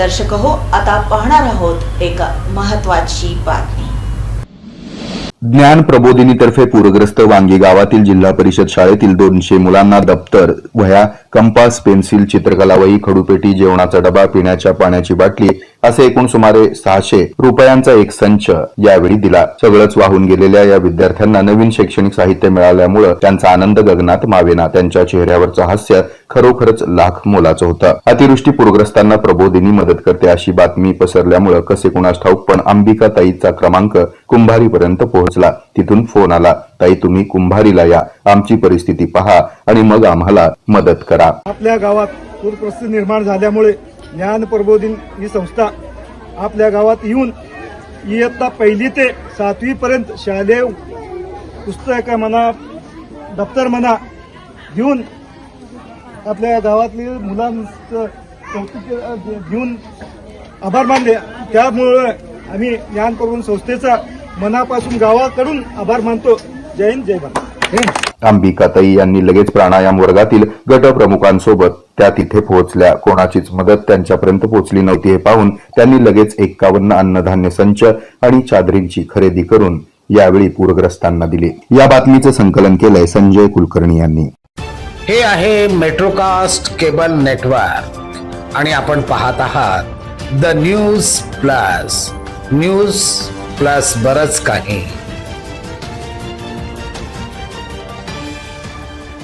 दर्शक हो आता पाहणार आहोत एक महत्वाची बातमी. ज्ञान प्रबोधिनीतर्फे पूरग्रस्त वांगी गावातील जिल्हा परिषद शाळेतील दोनशे मुलांना दप्तर वह्या कंपास पेन्सिल चित्रकलावही खडूपेटी जेवणाचा डबा पिण्याच्या पाण्याची बाटली असे एकूण सुमारे सहाशे रुपयांचा एक संच यावेळी दिला. सगळंच वाहून गेलेल्या या विद्यार्थ्यांना नवीन शैक्षणिक साहित्य मिळाल्यामुळे त्यांचा आनंद गगनात मावेना. त्यांच्या चेहऱ्यावरचं हास्य खरोखरच लाख मोलाचं होतं. अतिवृष्टी पूरग्रस्तांना प्रबोधिनी मदत करते अशी बातमी पसरल्यामुळे कसे कुणास ठाऊक पण अंबिका ताईचा क्रमांक कुंभारीपर्यंत पोहोचला. तिथून फोन आला. ताई तुम्ही कुंभारीला या. आमची परिस्थिती पहा आणि मग आम्हाला मदत करा. आपल्या गावात पूरपरिस्थिती निर्माण झाल्यामुळे ज्ञान प्रबोधिन ही संस्था आपल्या गावात येऊन इयत्ता पहिली ते सातवी पर्यंत शालेय पुस्तक म्हणा दप्तर म्हणा घेऊन आपल्या गावातली मुलांचं घेऊन आभार मानले. त्यामुळे आम्ही ज्ञान प्रबोधन संस्थेचा मनापासून गावाकडून आभार मानतो. जय हिंद जय भारत. अंबिकाताई यांनी लगेच प्राणायाम वर्गातील गटप्रमुखांसोबत त्या तिथे पोहोचल्या. कोणाचीच मदत त्यांच्यापर्यंत पोहोचली नव्हती हे पाहून त्यांनी लगेच एक्कावन्न अन्नधान्य संच आणि चादरींची खरेदी करून यावेळी पूरग्रस्तांना दिली. या बातमीचं संकलन केलंय संजय कुलकर्णी यांनी. हे आहे मेट्रोकास्ट केबल नेटवर्क. आणि आपण पाहत आहात the news plus. News plus बरंच काही.